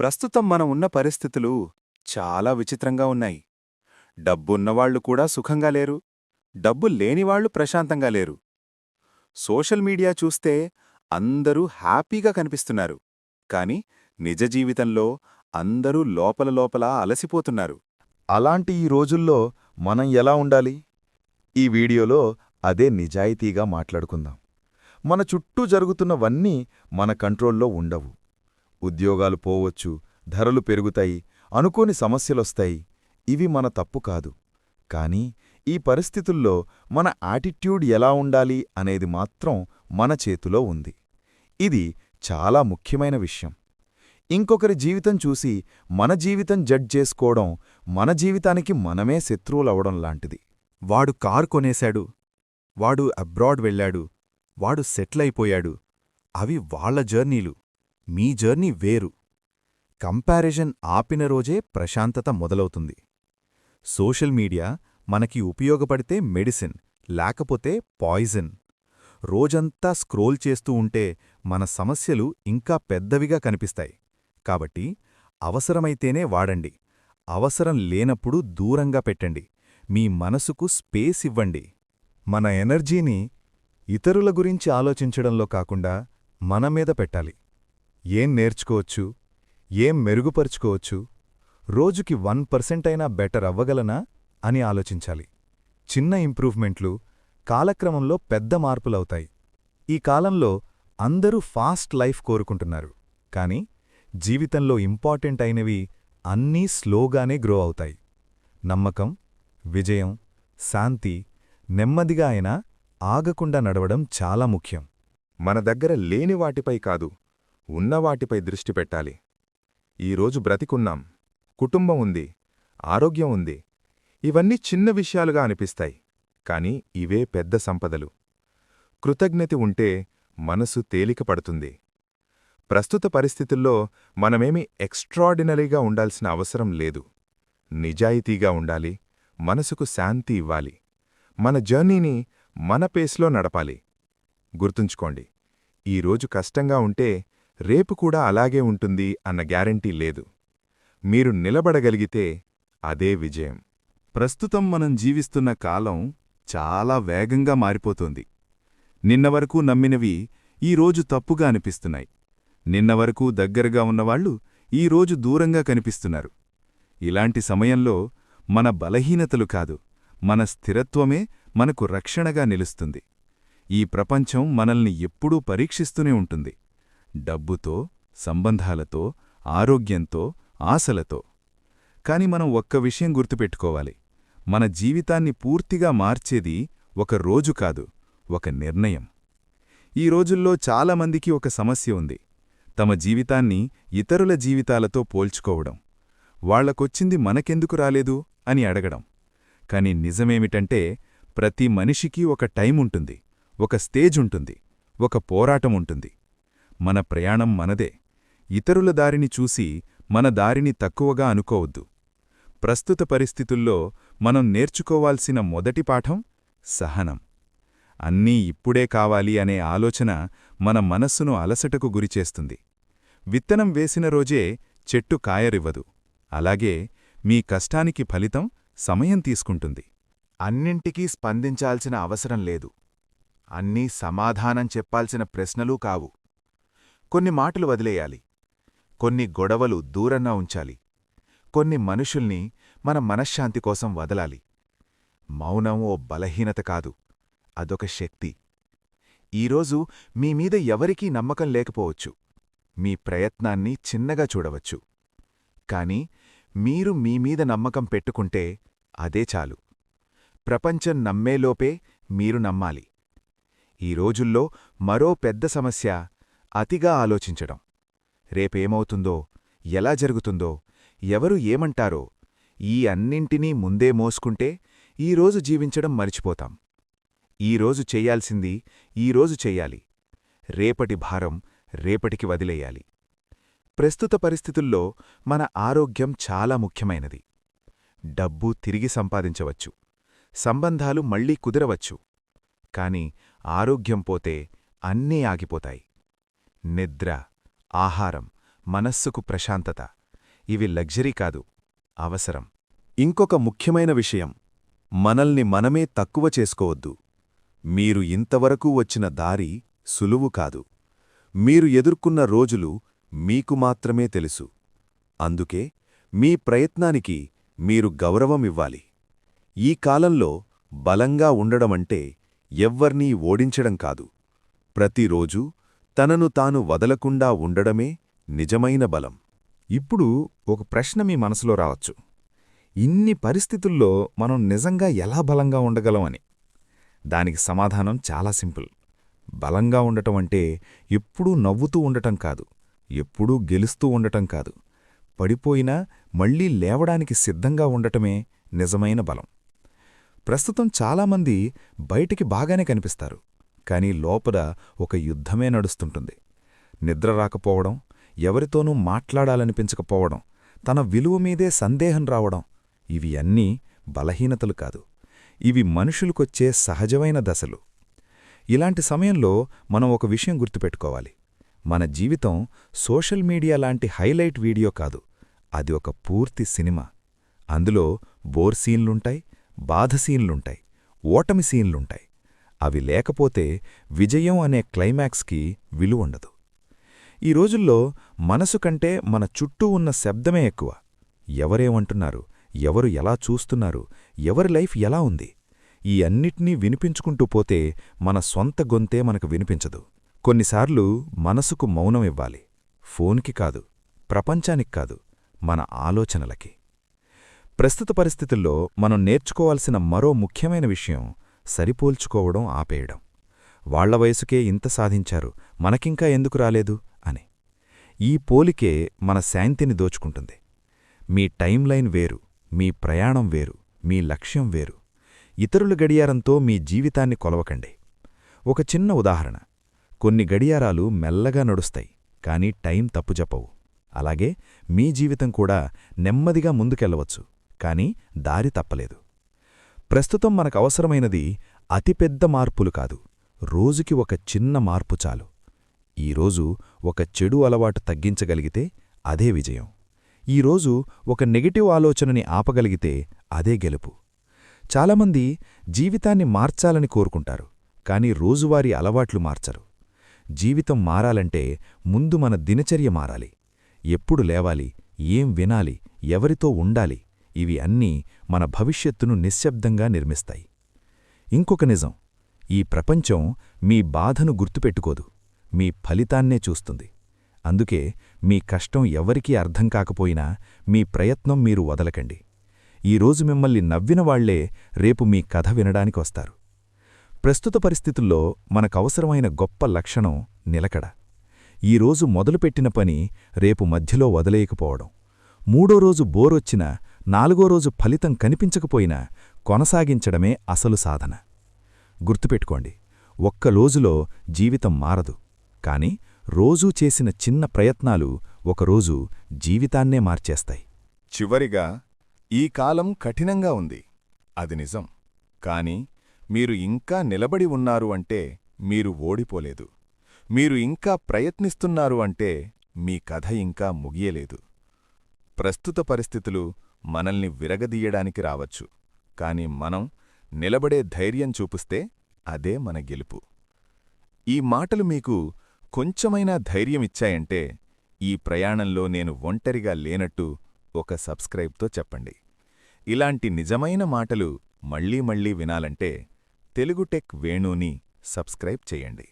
ప్రస్తుతం మనం ఉన్న పరిస్థితులు చాలా విచిత్రంగా ఉన్నాయి. డబ్బున్నవాళ్ళు కూడా సుఖంగా లేరు. డబ్బు లేనివాళ్ళు ప్రశాంతంగా లేరు. సోషల్ మీడియా చూస్తే అందరూ హ్యాపీగా కనిపిస్తున్నారు. కాని నిజ జీవితంలో అందరూ లోపల లోపల అలసిపోతున్నారు. అలాంటి ఈ రోజుల్లో మనం ఎలా ఉండాలి? ఈ వీడియోలో అదే నిజాయితీగా మాట్లాడుకుందాం. మన చుట్టూ జరుగుతున్నవన్నీ మన కంట్రోల్లో ఉండవు. ఉద్యోగాలు పోవచ్చు ధరలు పెరుగుతాయి అనుకోని సమస్యలొస్తాయి. ఇవి మన తప్పు కాదు. కానీ ఈ పరిస్థితుల్లో మన యాటిట్యూడ్ ఎలా ఉండాలి అనేది మాత్రం మన చేతిలో ఉంది. ఇది చాలా ముఖ్యమైన విషయం. ఇంకొకరి జీవితం చూసి మన జీవితం జడ్జ్ చేసుకోవడం మన జీవితానికి మనమే శత్రువులవడం లాంటిది. వాడు కారు కొనేశాడు వాడు అబ్రాడ్ వెళ్ళాడు వాడు సెటిల్ అయిపోయాడు. అవి వాళ్ళ జర్నీలు. మీ జర్నీ వేరు. కంపారిజన్ ఆపిన రోజే ప్రశాంతత మొదలవుతుంది. సోషల్ మీడియా మనకి ఉపయోగపడితే మెడిసిన్ లేకపోతే పాయిజన్. రోజంతా స్క్రోల్ చేస్తూ ఉంటే మన సమస్యలు ఇంకా పెద్దవిగా కనిపిస్తాయి. కాబట్టి అవసరమైతేనే వాడండి. అవసరం లేనప్పుడు దూరంగా పెట్టండి. మీ మనసుకు స్పేస్ ఇవ్వండి. మన ఎనర్జీని ఇతరుల గురించి ఆలోచించడంలో కాకుండా మన మీద పెట్టాలి. ఏం నేర్చుకోవచ్చు? ఏం మెరుగుపరుచుకోవచ్చు? రోజుకి వన్ పర్సెంట్ అయినా బెటర్ అవ్వగలనా? అని ఆలోచించాలి. చిన్న ఇంప్రూవ్మెంట్లు కాలక్రమంలో పెద్ద మార్పులవుతాయి. ఈ కాలంలో అందరూ ఫాస్ట్ లైఫ్ కోరుకుంటున్నారు. కాని జీవితంలో ఇంపార్టెంట్ అయినవి అన్నీ స్లోగానే గ్రో అవుతాయి. నమ్మకం విజయం శాంతి నెమ్మదిగా అయినా ఆగకుండా నడవడం చాలా ముఖ్యం. మన దగ్గర లేని వాటిపై కాదు. ఉన్నవాటిపై దృష్టి పెట్టాలి. ఈరోజు బ్రతికున్నాం. కుటుంబం ఉంది. ఆరోగ్యం ఉంది. ఇవన్నీ చిన్న విషయాలుగా అనిపిస్తాయి. కాని ఇవే పెద్ద సంపదలు. కృతజ్ఞతి ఉంటే మనసు తేలిక పడుతుంది. ప్రస్తుత పరిస్థితుల్లో మనమేమి ఎక్స్ట్రాడినరీగా ఉండాల్సిన అవసరం లేదు. నిజాయితీగా ఉండాలి. మనసుకు శాంతి ఇవ్వాలి. మన జర్నీని మన పేస్లో నడపాలి. గుర్తుంచుకోండి. ఈరోజు కష్టంగా ఉంటే రేపు కూడా అలాగే ఉంటుంది అన్న గ్యారంటీ లేదు. మీరు నిలబడగలిగితే అదే విజయం. ప్రస్తుతం మనం జీవిస్తున్న కాలం చాలా వేగంగా మారిపోతోంది. నిన్నవరకు నమ్మినవి ఈరోజు తప్పుగా అనిపిస్తున్నాయి. నిన్నవరకు దగ్గరగా ఉన్నవాళ్ళు ఈరోజు దూరంగా కనిపిస్తున్నారు. ఇలాంటి సమయంలో మన బలహీనతలు కాదు మన స్థిరత్వమే మనకు రక్షణగా నిలుస్తుంది. ఈ ప్రపంచం మనల్ని ఎప్పుడూ పరీక్షిస్తూనే ఉంటుంది. డబ్బుతో సంబంధాలతో ఆరోగ్యంతో ఆశలతో. కాని మనం ఒక్క విషయం గుర్తుపెట్టుకోవాలి. మన జీవితాన్ని పూర్తిగా మార్చేది ఒక రోజు కాదు ఒక నిర్ణయం. ఈ రోజుల్లో చాలామందికి ఒక సమస్య ఉంది. తమ జీవితాన్ని ఇతరుల జీవితాలతో పోల్చుకోవడం. వాళ్ళకొచ్చింది మనకెందుకు రాలేదు అని అడగడం. కాని నిజమేమిటంటే ప్రతి మనిషికి ఒక టైం ఉంటుంది ఒక స్టేజ్ ఉంటుంది ఒక పోరాటం ఉంటుంది. మన ప్రయాణం మనదే. ఇతరుల దారిని చూసి మన దారిని తక్కువగా అనుకోవద్దు. ప్రస్తుత పరిస్థితుల్లో మనం నేర్చుకోవాల్సిన మొదటి పాఠం సహనం. అన్నీ ఇప్పుడే కావాలి అనే ఆలోచన మన మనస్సును అలసటకు గురిచేస్తుంది విత్తనం వేసిన రోజే చెట్టు కాయరివ్వదు. అలాగే మీ కష్టానికి ఫలితం సమయం తీసుకుంటుంది. అన్నింటికీ స్పందించాల్సిన అవసరం లేదు. అన్నీ సమాధానం చెప్పాల్సిన ప్రశ్నలూ కావు. కొన్ని మాటలు వదిలేయాలి. కొన్ని గొడవలు దూరంగా ఉంచాలి. కొన్ని మనుషుల్ని మన మనశ్శాంతి కోసం వదలాలి. మౌనం ఓ బలహీనత కాదు అదొక శక్తి. ఈరోజు మీమీద ఎవరికీ నమ్మకం లేకపోవచ్చు. మీ ప్రయత్నాన్ని చిన్నగా చూడవచ్చు. కాని మీరు మీమీద నమ్మకం పెట్టుకుంటే అదే చాలు. ప్రపంచం నమ్మేలోపే మీరు నమ్మాలి. ఈ రోజుల్లో మరో పెద్ద సమస్య అతిగా ఆలోచించడం. రేపేమవుతుందో ఎలా జరుగుతుందో ఎవరు ఏమంటారో ఈ అన్నింటినీ ముందే మోసుకుంటే ఈరోజు జీవించడం మరిచిపోతాం. ఈరోజు చెయ్యాల్సింది ఈరోజు చెయ్యాలి రేపటి భారం రేపటికి వదిలేయాలి. ప్రస్తుత పరిస్థితుల్లో మన ఆరోగ్యం చాలా ముఖ్యమైనది. డబ్బు తిరిగి సంపాదించవచ్చు. సంబంధాలు మళ్ళీ కుదరవచ్చు. కాని ఆరోగ్యం పోతే అన్నీ ఆగిపోతాయి. నిద్ర ఆహారం మనస్సుకు ప్రశాంతత. ఇవి లగ్జరీ కాదు అవసరం. ఇంకొక ముఖ్యమైన విషయం మనల్ని మనమే తక్కువ చేసుకోవద్దు. మీరు ఇంతవరకు వచ్చిన దారి సులువు కాదు. మీరు ఎదుర్కొన్న రోజులు మీకు మాత్రమే తెలుసు. అందుకే మీ ప్రయత్నానికి మీరు గౌరవమివ్వాలి ఈ కాలంలో బలంగా ఉండడమంటే ఎవ్వర్నీ ఓడించడం కాదు. ప్రతిరోజూ తనను తాను వదలకుండా ఉండడమే నిజమైన బలం. ఇప్పుడు ఒక ప్రశ్న మీ మనసులో రావచ్చు. ఇన్ని పరిస్థితుల్లో మనం నిజంగా ఎలా బలంగా ఉండగలం అని? దానికి సమాధానం చాలా సింపుల్. బలంగా ఉండటం అంటే ఎప్పుడూ నవ్వుతూ ఉండటం కాదు ఎప్పుడూ గెలుస్తూ ఉండటం కాదు. పడిపోయినా మళ్ళీ లేవడానికి సిద్ధంగా ఉండటమే నిజమైన బలం. ప్రస్తుతం చాలామంది బయటికి బాగానే కనిపిస్తారు. కాని లోపల ఒక యుద్ధమే నడుస్తుంటుంది. నిద్ర రాకపోవడం ఎవరితోనూ మాట్లాడాలనిపించకపోవడం తన విలువ మీదే సందేహం రావడం ఇవి అన్నీ బలహీనతలు కాదు. ఇవి మనుషులకొచ్చే సహజమైన దశలు. ఇలాంటి సమయంలో మనం ఒక విషయం గుర్తుపెట్టుకోవాలి. మన జీవితం సోషల్ మీడియా లాంటి హైలైట్ వీడియో కాదు అది ఒక పూర్తి సినిమా. అందులో బోర్ సీన్లుంటాయి బాధ సీన్లుంటాయి ఓటమి సీన్లుంటాయి. అవి లేకపోతే విజయం అనే క్లైమాక్స్కి విలువుండదు ఈ రోజుల్లో మనసు కంటే మన చుట్టూ ఉన్న శబ్దమే ఎక్కువ. ఎవరేమంటున్నారు? ఎవరు ఎలా చూస్తున్నారు? ఎవరి లైఫ్ ఎలా ఉంది? ఈ అన్నిటినీ వినిపించుకుంటూ పోతే మన సొంత గొంతే మనకు వినిపించదు. కొన్నిసార్లు మనసుకు మౌనం ఇవ్వాలి. ఫోన్కి కాదు ప్రపంచానికి కాదు మన ఆలోచనలకి. ప్రస్తుత పరిస్థితుల్లో మనం నేర్చుకోవాల్సిన మరో ముఖ్యమైన విషయం సరిపోల్చుకోవడం ఆపేయడం. వాళ్ళ వయసుకే ఇంత సాధించారు మనకింకా ఎందుకు రాలేదు? అని. ఈ పోలికే మన శాంతిని దోచుకుంటుంది. మీ టైంలైన్ వేరు మీ ప్రయాణం వేరు మీ లక్ష్యం వేరు. ఇతరుల గడియారంతో మీ జీవితాన్ని కొలవకండి. ఒక చిన్న ఉదాహరణ. కొన్ని గడియారాలు మెల్లగా నడుస్తాయి కాని టైం తప్పు చెప్పవు అలాగే మీ జీవితం కూడా నెమ్మదిగా ముందుకెళ్ళవచ్చు కాని దారి తప్పలేదు. ప్రస్తుతం మనకవసరమైనది అతిపెద్ద మార్పులు కాదు. రోజుకి ఒక చిన్న మార్పు చాలు. ఈరోజు ఒక చెడు అలవాటు తగ్గించగలిగితే అదే విజయం. ఈరోజు ఒక నెగటివ్ ఆలోచనని ఆపగలిగితే అదే గెలుపు. చాలామంది జీవితాన్ని మార్చాలని కోరుకుంటారు కాని రోజువారీ అలవాట్లు మార్చరు. జీవితం మారాలంటే ముందు మన దినచర్య మారాలి. ఎప్పుడు లేవాలి ఏం వినాలి ఎవరితో ఉండాలి ఇవి అన్నీ మన భవిష్యత్తును నిశ్శబ్దంగా నిర్మిస్తాయి. ఇంకొక నిజం ఈ ప్రపంచం మీ బాధను గుర్తుపెట్టుకోదు మీ ఫలితాన్నే చూస్తుంది. అందుకే మీ కష్టం ఎవరికీ అర్థం కాకపోయినా మీ ప్రయత్నం మీరు వదలకండి. ఈరోజు మిమ్మల్ని నవ్వినవాళ్ళే రేపు మీ కథ వినడానికి వస్తారు. ప్రస్తుత పరిస్థితుల్లో మనకవసరమైన గొప్ప లక్షణం నిలకడ. ఈరోజు మొదలుపెట్టిన పని రేపు మధ్యలో వదిలేయకపోవడం. మూడో రోజు బోరొచ్చినా నాలుగో రోజు ఫలితం కనిపించకపోయినా కొనసాగించడమే అసలు సాధన. గుర్తుపెట్టుకోండి ఒక్క రోజులో జీవితం మారదు. కాని రోజూ చేసిన చిన్న ప్రయత్నాలు ఒకరోజు జీవితాన్నే మార్చేస్తాయి. చివరిగా ఈ కాలం కఠినంగా ఉంది. అది నిజం. కాని మీరు ఇంకా నిలబడి ఉన్నారు అంటే మీరు ఓడిపోలేదు. మీరు ఇంకా ప్రయత్నిస్తున్నారు అంటే మీ కథ ఇంకా ముగియలేదు. ప్రస్తుత పరిస్థితులు మనల్ని విరగదీయడానికి రావచ్చు కాని మనం నిలబడే ధైర్యం చూపిస్తే అదే మన గెలుపు. ఈ మాటలు మీకు కొంచెమైనా ధైర్యమిచ్చాయంటే ఈ ప్రయాణంలో నేను ఒంటరిగా లేనట్టు ఒక సబ్స్క్రైబ్తో చెప్పండి. ఇలాంటి నిజమైన మాటలు మళ్ళీ మళ్ళీ వినాలంటే తెలుగు టెక్ వేణూని సబ్స్క్రైబ్ చేయండి.